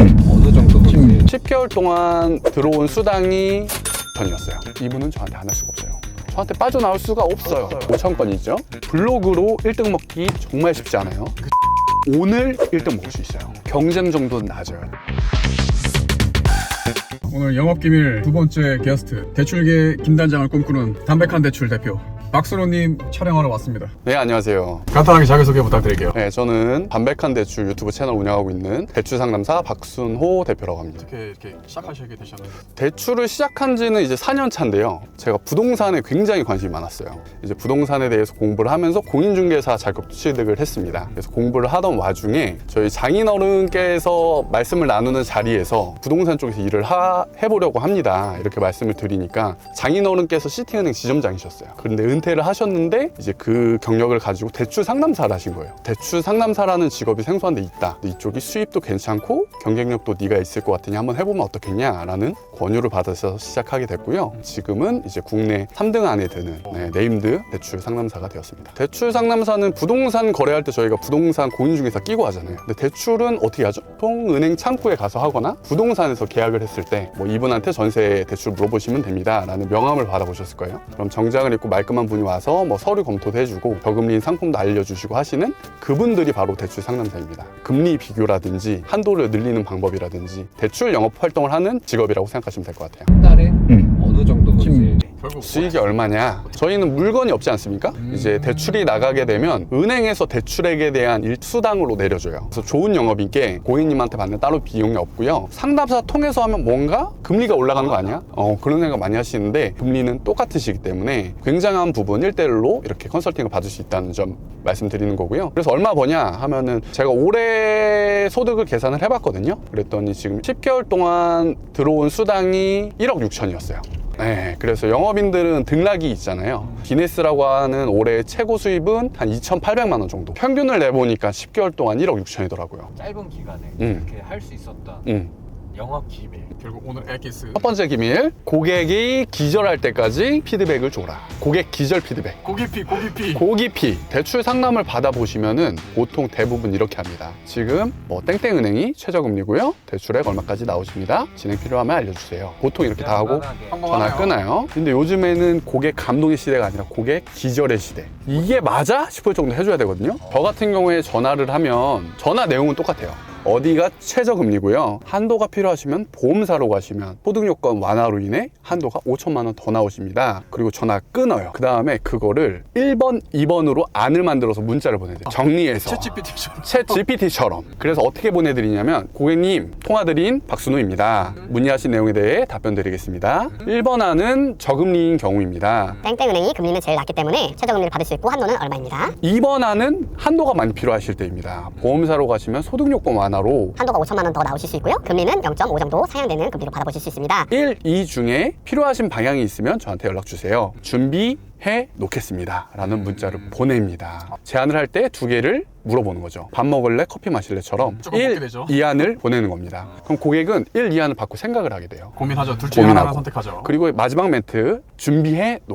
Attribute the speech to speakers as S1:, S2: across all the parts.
S1: 어느 정도
S2: 지금
S1: 보세요?
S3: 10개월 동안 들어온 수당이 전이었어요. 이분은 저한테 안 할 수가 없어요. 저한테 빠져나올 수가 없어요. 5천 건이죠. 블로그로 1등 먹기 정말 쉽지 않아요. 오늘 1등 먹을 수 있어요. 경쟁 정도는 낮아요.
S2: 오늘 영업기밀 두 번째 게스트 대출계 김단장을 꿈꾸는 담백한 대출 대표 박순호님 촬영하러 왔습니다.
S3: 네, 안녕하세요.
S2: 간단하게 자기소개 부탁드릴게요.
S3: 네, 저는 담백한 대출 유튜브 채널 운영하고 있는 대출 상담사 박순호 대표라고 합니다.
S2: 어떻게 이렇게 시작하시게 되셨나요?
S3: 대출을 시작한 지는 이제 4년 차인데요. 제가 부동산에 굉장히 관심이 많았어요. 이제 부동산에 대해서 공부를 하면서 공인중개사 자격 취득을 했습니다. 그래서 공부를 하던 와중에 저희 장인어른께서 말씀을 나누는 자리에서 부동산 쪽에서 일을 하- 해보려고 합니다. 이렇게 말씀을 드리니까 장인어른께서 시티은행 지점장이셨어요. 그런데 은 퇴를 하셨는데 이제 그 경력을 가지고 대출 상담사를 하신 거예요. 대출 상담사라는 직업이 생소한 데 있다. 이쪽이 수입도 괜찮고 경쟁력도 네가 있을 것 같으니 한번 해보면 어떻겠냐라는 권유를 받아서 시작하게 됐고요. 지금은 이제 국내 3등 안에 드는 네, 네임드 대출 상담사가 되었습니다. 대출 상담사는 부동산 거래할 때 저희가 부동산 공인중개사 끼고 하잖아요. 근데 대출은 어떻게 하죠? 보통 은행 창구에 가서 하거나 부동산에서 계약을 했을 때 뭐 이분한테 전세 대출 물어보시면 됩니다라는 명함을 받아보셨을 거예요. 그럼 정장을 입고 말끔한 분이 와서 뭐 서류 검토도 해주고 저금리인 상품도 알려주시고 하시는 그분들이 바로 대출 상담사입니다. 금리 비교라든지 한도를 늘리는 방법이라든지 대출 영업 활동을 하는 직업이라고 생각하시면 될 것 같아요.
S1: 한 달에
S2: 음.
S1: 어느 정도
S3: 수익이 얼마냐? 저희는 물건이 없지 않습니까? 이제 대출이 나가게 되면 은행에서 대출액에 대한 일수당으로 내려줘요. 그래서 좋은 영업인 게 고객님한테 받는 따로 비용이 없고요. 상담사 통해서 하면 뭔가 금리가 올라가는 거 아니야? 어, 그런 생각 많이 하시는데 금리는 똑같으시기 때문에 굉장한 부분 1대1로 이렇게 컨설팅을 받을 수 있다는 점 말씀드리는 거고요. 그래서 얼마 버냐 하면은 제가 올해 소득을 계산을 해봤거든요. 그랬더니 지금 10개월 동안 들어온 수당이 1억 6천이었어요. 네, 그래서 영업인들은 등락이 있잖아요. 기네스라고 하는 올해 최고 수입은 한 2,800만 원 정도. 평균을 내보니까 10개월 동안 1억 6천이더라고요.
S1: 짧은 기간에
S3: 음.
S1: 이렇게 할 수 있었던
S3: 음.
S1: 영업 기밀.
S2: 결국 오늘 에기스
S3: 첫 번째 기밀, 고객이 기절할 때까지 피드백을 줘라. 고객 기절 피드백.
S2: 고기피 고기피
S3: 고기피 대출 상담을 받아보시면은 보통 대부분 이렇게 합니다. 지금 뭐 땡땡은행이 최저금리고요. 대출액 얼마까지 나오십니다. 진행 필요하면 알려주세요. 보통 이렇게 다 하고. 전화 끊어요. 근데 요즘에는 고객 감동의 시대가 아니라 고객 기절의 시대. 이게 맞아? 싶을 정도 해줘야 되거든요. 저 같은 경우에 전화를 하면 전화 내용은 똑같아요. 어디가 최저금리고요. 한도가 필요하시면 보험사로 가시면 소득요건 완화로 인해 한도가 5천만 원 더 나오십니다. 그리고 전화 끊어요. 그 다음에 그거를 1번, 2번으로 안을 만들어서 문자를 보내줘요. 정리해서.
S2: 챗 GPT처럼
S3: 챗 GPT처럼. 그래서 어떻게 보내드리냐면 고객님 통화드린 박순호입니다. 문의하신 내용에 대해 답변 드리겠습니다. 1번 안은 저금리인 경우입니다.
S4: 땡땡은행이 금리는 제일 낮기 때문에 최저금리를 받을 수 있고 한도는 얼마입니다.
S3: 2번 안은 한도가 많이 필요하실 때입니다. 보험사로 가시면 소득요건 완화 로
S4: 한도가 5천만 원 더 나오실 수 있고요. 금리는 0.5 정도 상향되는 금리로 받아보실 수 있습니다.
S3: 1, 2 중에 필요하신 방향이 있으면 저한테 연락 주세요. 준비 해 놓겠습니다. 라는 문자를 보냅니다. 제안을 할 때 두 개를 물어보는 거죠. 밥 먹을래? 커피 마실래?처럼
S2: 조금 먹게
S3: 1,
S2: 되죠.
S3: 2안을 보내는 겁니다. 그럼 고객은 1, 2안을 받고 생각을 하게 돼요.
S2: 고민하죠 둘 중에
S3: 고민하고.
S2: 하나를 선택하죠
S3: 그리고 마지막 멘트 준비해 놓겠습니다.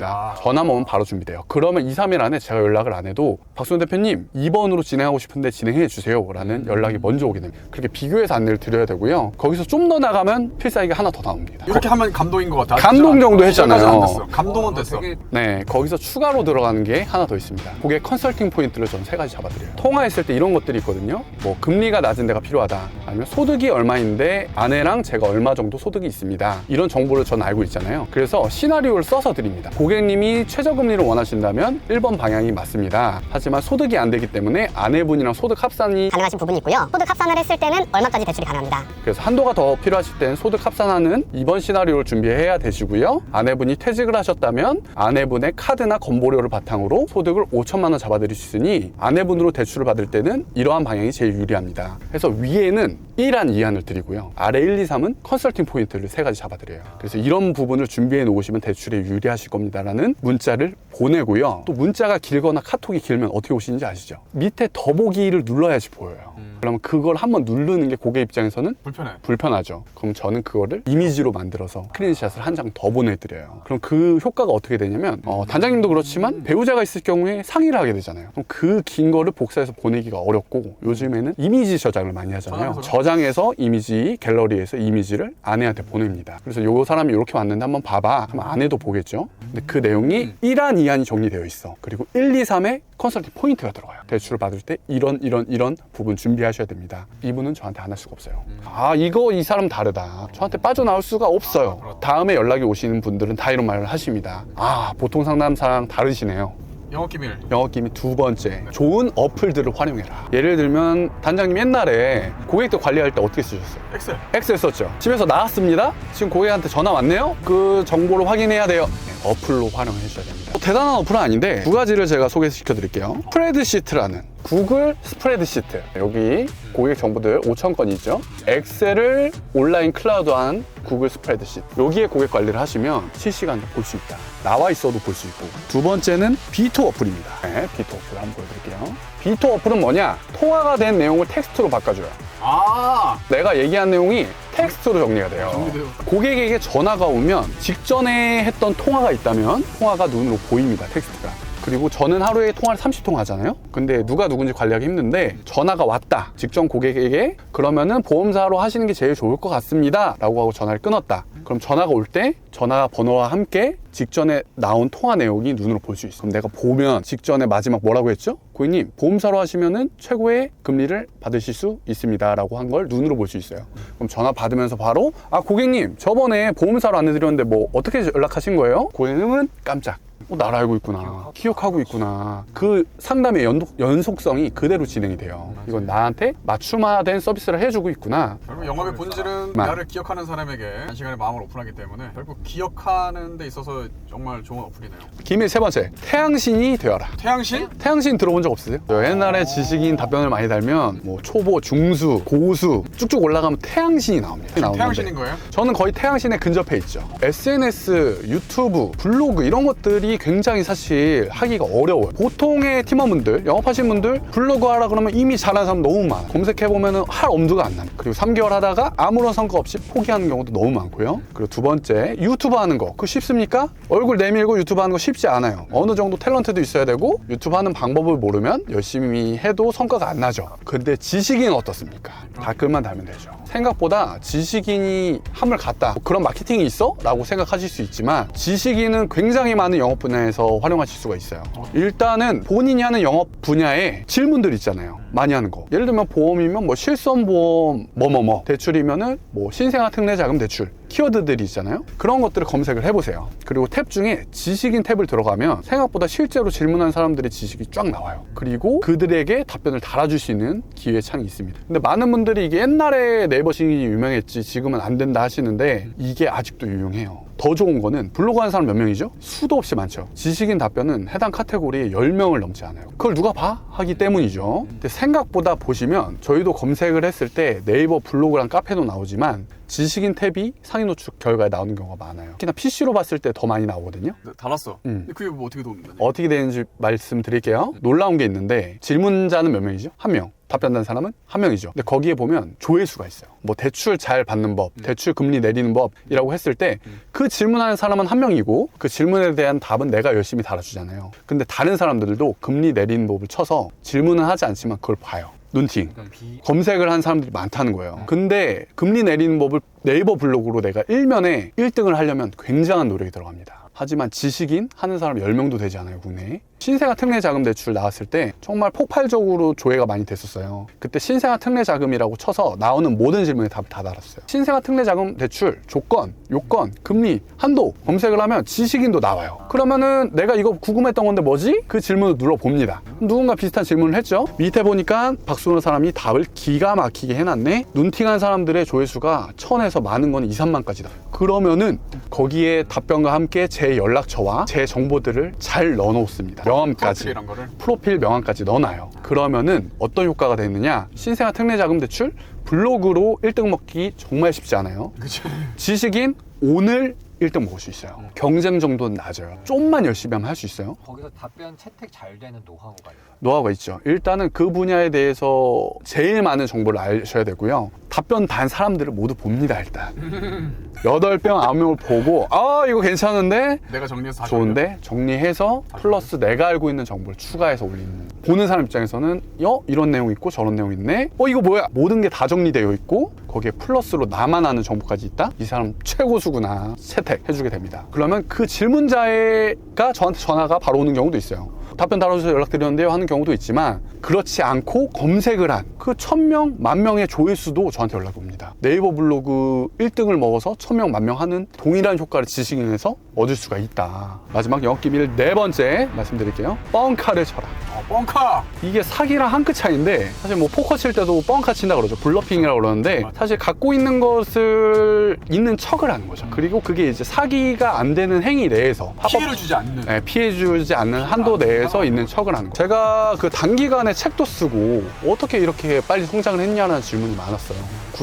S2: 놓겠습니다.
S3: 전화만 오면 바로 준비돼요. 그러면 2, 3일 안에 제가 연락을 안 해도 박수현 대표님 2번으로 진행하고 싶은데 진행해 주세요. 라는 연락이 먼저 오게 됩니다. 그렇게 비교해서 안내를 드려야 되고요. 거기서 좀 더 나가면 필살기가 하나 더 나옵니다.
S2: 이렇게 하면 감동인 것 같아
S3: 감동 정도 했잖아요.
S2: 안 됐어. 감동은
S1: 어,
S2: 됐어
S1: 되게
S3: 네, 거기서 추가로 들어가는 게 하나 더 있습니다. 고객 컨설팅 포인트를 전 세 가지 잡아드려요. 통화했을 때 이런 것들이 있거든요. 뭐 금리가 낮은 데가 필요하다. 아니면 소득이 얼마인데 아내랑 제가 얼마 정도 소득이 있습니다. 이런 정보를 전 알고 있잖아요. 그래서 시나리오를 써서 드립니다. 고객님이 최저금리를 원하신다면 1번 방향이 맞습니다. 하지만 소득이 안 되기 때문에 아내분이랑 소득 합산이
S4: 가능하신 부분이 있고요. 소득 합산을 했을 때는 얼마까지 대출이 가능합니다.
S3: 그래서 한도가 더 필요하실 때는 소득 합산하는 이번 시나리오를 준비해야 되시고요. 아내분이 퇴직을 하셨다면 아내 분의 카드나 건보료를 바탕으로 소득을 5천만 원 잡아드릴 수 있으니 아내분으로 대출을 받을 때는 이러한 방향이 제일 유리합니다. 그래서 위에는 1안, 2안을 드리고요. 아래 1, 2, 3은 컨설팅 포인트를 세 가지 잡아드려요. 그래서 이런 부분을 준비해 놓으시면 대출에 유리하실 겁니다라는 문자를 보내고요. 또 문자가 길거나 카톡이 길면 어떻게 오시는지 아시죠? 밑에 더보기를 눌러야지 보여요. 그러면 그걸 한번 누르는 게 고객 입장에서는
S2: 불편해.
S3: 불편하죠. 그럼 저는 그거를 이미지로 만들어서 스크린샷을 한 장 더 보내드려요. 그럼 그 효과가 어떻게 되냐면 어, 단장님도 그렇지만 배우자가 있을 경우에 상의를 하게 되잖아요. 그럼 그 긴 거를 복사해서 보내기가 어렵고 요즘에는 이미지 저장을 많이 하잖아요. 저장해서. 이미지 갤러리에서 이미지를 아내한테 보냅니다. 그래서 요 사람이 이렇게 왔는데 한번 봐봐. 하면 아내도 보겠죠. 근데 그 내용이 1안, 2안이 정리되어 있어. 그리고 1, 2, 3에 컨설팅 포인트가 들어가요. 대출을 받을 때 이런 이런 이런 부분 준비하셔야 됩니다. 이분은 저한테 안 할 수가 없어요. 아 이거 이 사람 다르다. 저한테 빠져나올 수가 없어요. 다음에 연락이 오시는 분들은 다 이런 말을 하십니다. 아 보통 상담사랑 다르시네요.
S2: 영업 기밀.
S3: 영업기미 두 번째. 좋은 어플들을 활용해라. 예를 들면 단장님 옛날에 고객들 관리할 때 어떻게 쓰셨어요?
S2: 엑셀.
S3: 엑셀 썼죠. 집에서 나왔습니다. 지금 고객한테 전화 왔네요. 그 정보를 확인해야 돼요. 네, 어플로 활용해 주셔야 됩니다. 뭐 대단한 어플은 아닌데 두 가지를 제가 소개시켜 드릴게요. 스프레드시트라는 구글 스프레드시트 여기 고객 정보들 5천 건 있죠 엑셀을 온라인 클라우드한 구글 스프레드시트 여기에 고객 관리를 하시면 실시간으로 볼수 있다 나와 있어도 볼 수 있고 두 번째는 비토 어플입니다 네, 비토 어플 한번 보여드릴게요 비토 어플은 뭐냐 통화가 된 내용을 텍스트로 바꿔줘요
S2: 아.
S3: 내가 얘기한 내용이 텍스트로 정리가 돼요.
S2: 정리돼요.
S3: 고객에게 전화가 오면 직전에 했던 통화가 있다면 통화가 눈으로 보입니다. 텍스트가. 그리고 저는 하루에 통화를 30통 하잖아요. 근데 누가 누군지 관리하기 힘든데 전화가 왔다. 직전 고객에게 그러면은 보험사로 하시는 게 제일 좋을 것 같습니다. 라고 하고 전화를 끊었다. 그럼 전화가 올 때 전화 번호와 함께 직전에 나온 통화 내용이 눈으로 볼 수 있어. 그럼 내가 보면 직전에 마지막 뭐라고 했죠? 고객님, 보험사로 하시면은 최고의 금리를 받으실 수 있습니다. 라고 한 걸 눈으로 볼 수 있어요. 그럼 전화 받으면서 바로 아, 고객님, 저번에 보험사로 안내드렸는데 뭐 어떻게 연락하신 거예요? 고객님은 깜짝. 어, 날 알고 있구나. 기억하고 있구나. 그 상담의 연독, 연속 성이 그대로 진행이 돼요. 이건 나한테 맞춤화된 서비스를 해주고 있구나.
S2: 결국 영업의 본질은
S3: 마-
S2: 나를 기억하는 사람에게 한 시간에 마음을 오픈하기 때문에 결국 기억하는 데 있어서 정말 좋은 어플이네요.
S3: 기밀 세 번째, 태양신이 되어라.
S2: 태양신?
S3: 태양신 들어본 적 없으세요? 저 옛날에 지식인 답변을 많이 달면 뭐 초보, 중수, 고수 쭉쭉 올라가면 태양신이 나옵니다.
S2: 태양신인 거예요?
S3: 저는 거의 태양신에 근접해 있죠. SNS, 유튜브, 블로그 이런 것들이 굉장히 사실 하기가 어려워요. 보통의 팀원분들, 영업하시는 분들 블로그 하라 그러면 이미 잘하는 사람 너무 많아. 검색해 보면은 할 엄두가 안 나요. 그리고 3개월 하다가 아무런 성과 없이 포기하는 경우도 너무 많고요. 그리고 두 번째 유튜브 하는 거 그거 쉽습니까? 얼굴 내밀고 유튜브 하는 거 쉽지 않아요. 어느 정도 탤런트도 있어야 되고 유튜브 하는 방법을 모르면 열심히 해도 성과가 안 나죠. 근데 지식인은 어떻습니까? 댓글만 달면 되죠. 생각보다 지식인이 함을 갔다. 뭐 그런 마케팅이 있어? 라고 생각하실 수 있지만 지식인은 굉장히 많은 영업 분야에서 활용하실 수가 있어요. 일단은 본인이 하는 영업 분야에 질문들 있잖아요. 많이 하는 거. 예를 들면 보험이면 뭐 실손보험 뭐뭐뭐 대출이면은 뭐 신생아 특례 자금 대출 키워드들이 있잖아요. 그런 것들을 검색을 해보세요. 그리고 탭 중에 지식인 탭을 들어가면 생각보다 실제로 질문한 사람들의 지식이 쫙 나와요. 그리고 그들에게 답변을 달아줄 수 있는 기회 창이 있습니다. 근데 많은 분들이 이게 옛날에 네이버 싱이 유명했지 지금은 안 된다 하시는데 이게 아직도 유용해요. 더 좋은 거는 블로그 하는 사람 몇 명이죠? 수도 없이 많죠. 지식인 답변은 해당 카테고리에 10명을 넘지 않아요. 그걸 누가 봐? 하기 때문이죠. 근데 생각보다 보시면 저희도 검색을 했을 때 네이버 블로그랑 카페도 나오지만 지식인 탭이 상위 노출 결과에 나오는 경우가 많아요. 특히나 PC로 봤을 때 더 많이 나오거든요.
S2: 네, 달았어.
S3: 음.
S2: 근데 그게 뭐 어떻게 도움이 되냐?
S3: 어떻게 되는지 말씀드릴게요. 놀라운 게 있는데 질문자는 몇 명이죠? 한 명. 답변한 사람은 한 명이죠. 근데 거기에 보면 조회수가 있어요. 뭐 대출 잘 받는 법, 대출 금리 내리는 법이라고 했을 때 그 질문하는 사람은 한 명이고 그 질문에 대한 답은 내가 열심히 달아주잖아요. 근데 다른 사람들도 금리 내리는 법을 쳐서 질문은 하지 않지만 그걸 봐요. 눈팅.
S1: 비
S3: 검색을 한 사람들이 많다는 거예요. 근데 금리 내리는 법을 네이버 블로그로 내가 일면에 1등을 하려면 굉장한 노력이 들어갑니다. 하지만 지식인 하는 사람 10명도 되지 않아요, 국내에. 신생아 특례 자금 대출 나왔을 때 정말 폭발적으로 조회가 많이 됐었어요. 그때 신생아 특례 자금이라고 쳐서 나오는 모든 질문에 답을 다 달았어요. 신생아 특례 자금 대출 조건, 요건, 금리, 한도 검색을 하면 지식인도 나와요. 그러면은 내가 이거 궁금했던 건데 뭐지? 그 질문을 눌러 봅니다. 누군가 비슷한 질문을 했죠. 밑에 보니까 박수는 사람이 답을 기가 막히게 해놨네. 눈팅한 사람들의 조회수가 천에서 많은 건 2, 3만까지다. 그러면은 거기에 답변과 함께 제 연락처와 제 정보들을 잘 넣어놓습니다. 명함까지.
S2: 이런 거를
S3: 프로필 명함까지 넣어놔요. 그러면은 어떤 효과가 되느냐? 신생아 특례 자금 대출 블로그로 1등 먹기 정말 쉽지 않아요.
S2: 그치.
S3: 지식인 오늘 1등 먹을 수 있어요. 경쟁 정도는 낮아요. 좀만 열심히 하면 할 수 있어요.
S1: 거기서 답변 채택 잘 되는 노하우가 있어요.
S3: 노하우가 있죠. 일단은 그 분야에 대해서 제일 많은 정보를 아셔야 되고요. 답변 단 사람들을 모두 봅니다, 일단. 여덟 명 아홉 명을 보고, 아, 이거 괜찮은데?
S2: 내가 정리해서 다시
S3: 좋은데? 정리해서 플러스 내가 알고 있는 정보를 추가해서 올리는. 보는 사람 입장에서는, 여, 이런 내용 있고 저런 내용 있네? 어, 이거 뭐야? 모든 게 다 정리되어 있고, 거기에 플러스로 나만 아는 정보까지 있다? 이 사람 최고수구나. 채택 해주게 됩니다. 그러면 그 질문자가 저한테 전화가 바로 오는 경우도 있어요. 답변 달아주셔서 연락드렸는데요 하는 경우도 있지만 그렇지 않고 검색을 한 그 천명 만명의 조회수도 저한테 연락이 옵니다. 네이버 블로그 1등을 먹어서 천명 만명 하는 동일한 효과를 지식인에서 얻을 수가 있다. 마지막 영업 기밀 네 번째 말씀드릴게요. 뻥카를 쳐라.
S2: 어, 뻥카!
S3: 이게 사기랑 한 끗 차이인데 사실 뭐 포커 칠 때도 뻥카 친다 그러죠. 블러핑이라고 그러는데 사실 갖고 있는 것을 있는 척을 하는 거죠. 그리고 그게 이제 사기가 안 되는 행위 내에서
S2: 피해를 주지 않는.
S3: 네, 피해 주지 않는 한도 내에 서 있는 척을 하는 거. 제가 그 단기간에 책도 쓰고 어떻게 이렇게 빨리 성장을 했냐는 질문이 많았어요.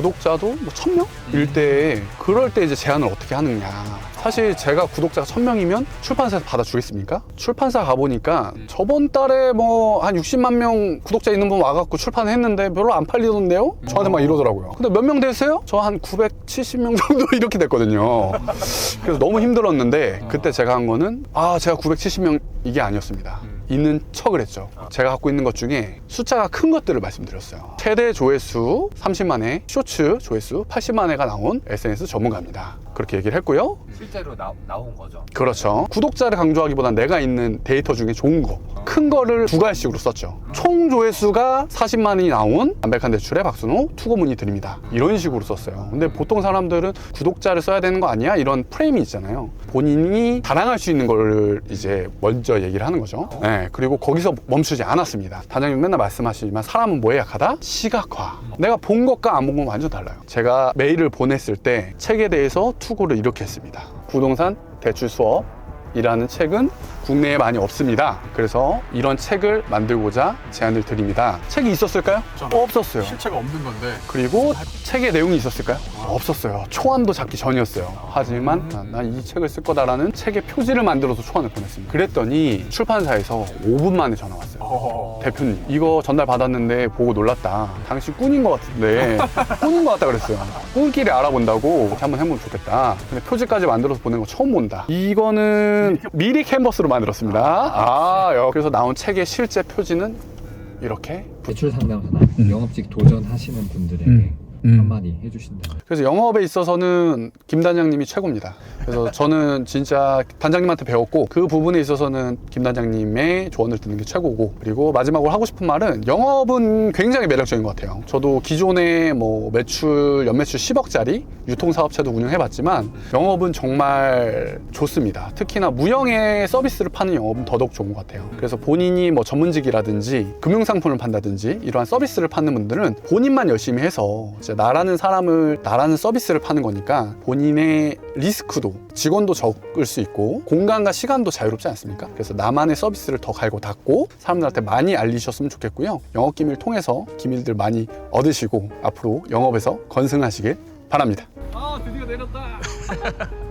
S3: 구독자도 뭐 천명일 때 그럴 때 이제 제안을 어떻게 하느냐. 사실 제가 구독자가 천 명이면 출판사에서 받아주겠습니까? 출판사 가보니까 저번 달에 뭐 한 60만 명 구독자 있는 분 와갖고 출판했는데 별로 안 팔리던데요? 저한테 막 이러더라고요. 근데 몇 명 되세요? 저 한 970명 정도 이렇게 됐거든요. 그래서 너무 힘들었는데 그때 제가 한 거는 아 제가 970명 이게 아니었습니다. 있는 척을 했죠. 제가 갖고 있는 것 중에 숫자가 큰 것들을 말씀드렸어요. 최대 조회수 30만 회, 쇼츠 조회수 80만 회가 나온 SNS 전문가입니다. 그렇게 얘기를 했고요.
S1: 실제로 나, 나온 거죠.
S3: 그렇죠. 구독자를 강조하기보단 내가 있는 데이터 중에 좋은 거, 큰 거를 두 갈씩으로 썼죠. 총 조회수가 40만이 나온 담백한 대출의 박순호 투고문의 드립니다. 이런 식으로 썼어요. 근데 보통 사람들은 구독자를 써야 되는 거 아니야? 이런 프레임이 있잖아요. 본인이 자랑할 수 있는 걸 이제 먼저 얘기를 하는 거죠. 네, 그리고 거기서 멈추지 않았습니다. 단장님 맨날 말씀하시지만 사람은 뭐에 약하다? 시각화. 내가 본 것과 안 본 건 완전 달라요. 제가 메일을 보냈을 때 책에 대해서 투고를 이렇게 했습니다. 부동산 대출 수업 이라는 책은 국내에 많이 없습니다. 그래서 이런 책을 만들고자 제안을 드립니다. 책이 있었을까요?
S2: 저는
S3: 없었어요.
S2: 실체가 없는 건데
S3: 그리고 책의 내용이 있었을까요? 없었어요. 초안도 잡기 전이었어요. 하지만 난 이 책을 쓸 거다라는 책의 표지를 만들어서 초안을 보냈습니다. 그랬더니 출판사에서 5분 만에 전화 왔어요.
S2: 어...
S3: 대표님 이거 전달 받았는데 보고 놀랐다 당신 꾼인 것 같은데 꾼인 것 같다 그랬어요 꾼끼리 알아본다고 이렇게 한번 해보면 좋겠다 근데 표지까지 만들어서 보낸 거 처음 본다 이거는 미리 캔버스로 만들었습니다. 아 여- 그래서 나온 책의 실제 표지는 이렇게?
S5: 대출 상담사나 영업직 도전하시는 분들에게
S2: 음.
S5: 한마디 해주신다.
S3: 그래서 영업에 있어서는 김 단장님이 최고입니다. 그래서 저는 진짜 단장님한테 배웠고 그 부분에 있어서는 김 단장님의 조언을 듣는 게 최고고 그리고 마지막으로 하고 싶은 말은 영업은 굉장히 매력적인 것 같아요. 저도 기존에 뭐 매출 연매출 10억짜리 유통 사업체도 운영해봤지만 영업은 정말 좋습니다. 특히나 무형의 서비스를 파는 영업은 더더욱 좋은 것 같아요. 그래서 본인이 뭐 전문직이라든지 금융 상품을 판다든지 이러한 서비스를 파는 분들은 본인만 열심히 해서 나라는 사람을 나라는 서비스를 파는 거니까 본인의 리스크도 직원도 적을 수 있고 공간과 시간도 자유롭지 않습니까? 그래서 나만의 서비스를 더 갈고 닦고 사람들한테 많이 알리셨으면 좋겠고요. 영업 기밀 통해서 기밀들 많이 얻으시고 앞으로 영업에서 건승하시길 바랍니다.
S2: 아 드디어 내렸다